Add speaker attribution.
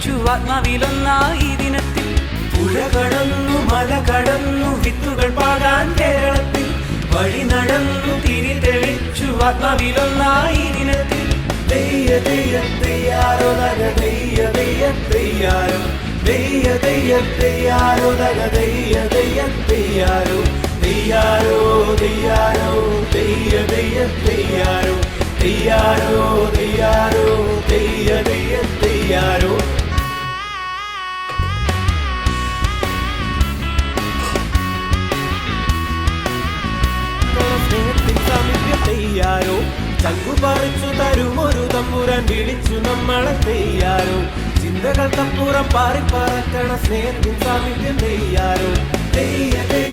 Speaker 1: തെളിച്ചു ആത്മാവിലൊന്നായി ദിനത്തിൽ. പുഴ കടന്നു മല കടന്നു വിത്തുകൾ പാടാൻ കേരളത്തിൽ. വഴി നടന്നു തിരി തെളിച്ചു ആത്മാവിലൊന്നായി ദിനത്തിൽ.
Speaker 2: തെയ്യ തെയ്യ തെയ്യാരോ നര തെയ്യ തെയ്യ തെയ്യാരോ. തെയ്യ തെയ്യ തെയ്യാരോ നര തെയ്യ തെയ്യാരോ. തെയ്യാരോ തെയ്യാരോ തെയ്യ തെയ്യ തെയ്യാരോ. തെയ്യാരോ തെയ്യാരോ തെയ്യ പറിച്ചു തരുമൊരു തമ്പുരാൻ വിളിച്ചു നമ്മളെ തെയ്യാരോ. ചിന്തകൾക്കപ്പുറം പാറി പറക്കണ സ്നേഹത്തിൻ സാമീപ്യം തെയ്യാരോ. തെയ്യ തെയ്യ